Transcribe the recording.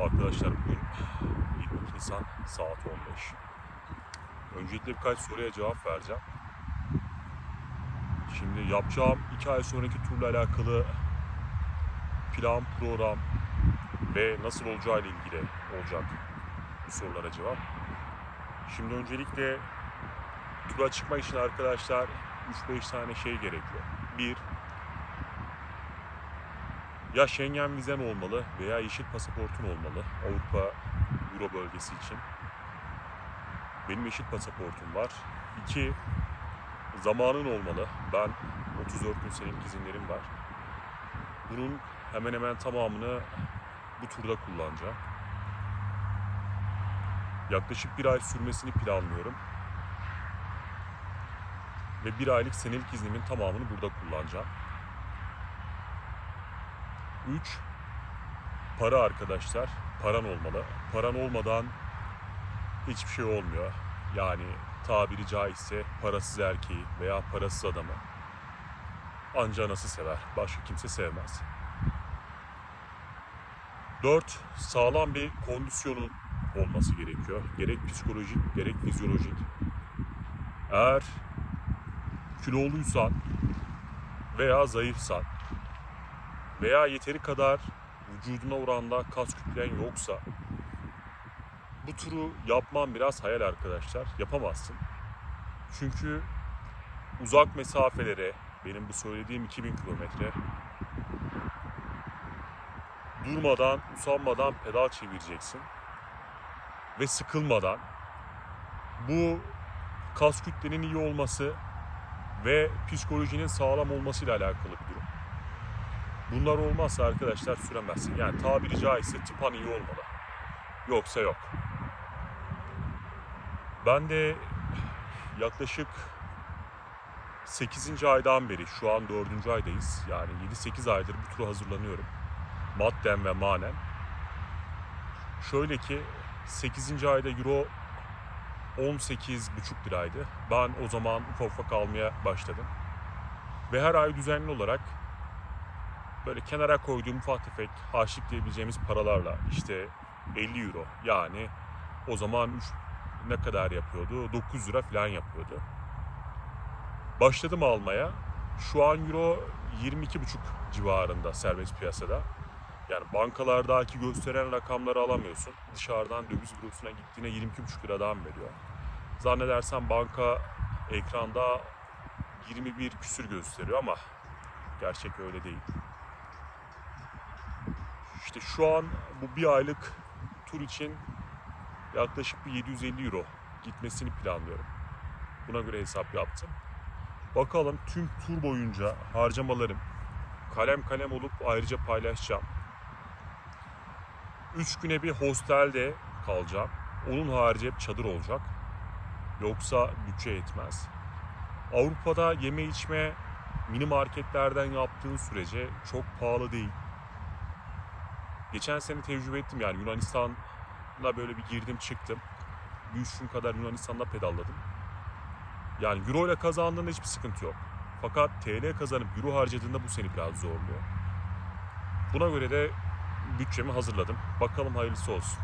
Arkadaşlar bugün 22 Nisan saat 15. Öncelikle birkaç soruya cevap vereceğim. Şimdi yapacağım 2 ay sonraki turla alakalı plan, program ve nasıl olacağı ile ilgili olacak bu sorulara cevap. Şimdi öncelikle tura çıkmak için arkadaşlar 3-5 tane şey gerekiyor. Bir, ya Schengen vizen olmalı veya yeşil pasaportun olmalı Avrupa Euro bölgesi için. Benim yeşil pasaportum var. İki, zamanın olmalı. Ben 34 gün senelik izinlerim var. Bunun hemen hemen tamamını bu turda kullanacağım. Yaklaşık bir ay sürmesini planlıyorum. Ve bir aylık senelik iznimin tamamını burada kullanacağım. 3 para arkadaşlar. Paran olmalı. Paran olmadan hiçbir şey olmuyor. Yani tabiri caizse parasız erkeği veya parasız adamı anca anası sever. Başka kimse sevmez. 4. Sağlam bir kondisyonun olması gerekiyor. Gerek psikolojik gerek fizyolojik. Eğer kiloluysan veya zayıfsan veya yeteri kadar vücuduna oranda kas kütlen yoksa bu turu yapman biraz hayal arkadaşlar. Yapamazsın. Çünkü uzak mesafelere benim bu söylediğim 2000 kilometre durmadan, usanmadan pedal çevireceksin. Ve sıkılmadan bu kas kütlenin iyi olması ve psikolojinin sağlam olmasıyla alakalı bir durum. Bunlar olmazsa arkadaşlar süremezsin. Yani tabiri caizse tıpan iyi olmalı. Yoksa yok. Ben de yaklaşık 8. aydan beri şu an 4. aydayız. Yani 7-8 aydır bu tura hazırlanıyorum. Madden ve manen. Şöyle ki 8. ayda euro 18,5 liraydı. Ben o zaman ufak ufak almaya başladım. Ve her ay düzenli olarak böyle kenara koyduğum ufak tefek harçlık diyebileceğimiz paralarla işte 50 euro yani o zaman üç- ne kadar yapıyordu? 9 lira falan yapıyordu. Başladım almaya. Şu an euro 22,5 civarında serbest piyasada. Yani bankalardaki gösteren rakamları alamıyorsun. Dışarıdan döviz bürosuna gittiğine 22,5 liradan veriyor. Zannedersem banka ekranda 21 küsür gösteriyor ama gerçek öyle değil. İşte şu an bu bir aylık tur için yaklaşık bir 750 euro gitmesini planlıyorum. Buna göre hesap yaptım. Bakalım tüm tur boyunca harcamalarım kalem kalem olup ayrıca paylaşacağım. 3 güne bir hostelde kalacağım. Onun harici hep çadır olacak. Yoksa bütçe yetmez. Avrupa'da yeme içme mini marketlerden yaptığın sürece çok pahalı değil. Geçen sene tecrübe ettim yani Yunanistan'da böyle bir girdim çıktım. Bir üç gün kadar Yunanistan'da pedalladım. Yani euro ile kazandığında hiçbir sıkıntı yok. Fakat TL kazanıp euro harcadığında bu seni biraz zorluyor. Buna göre de bütçemi hazırladım. Bakalım hayırlısı olsun.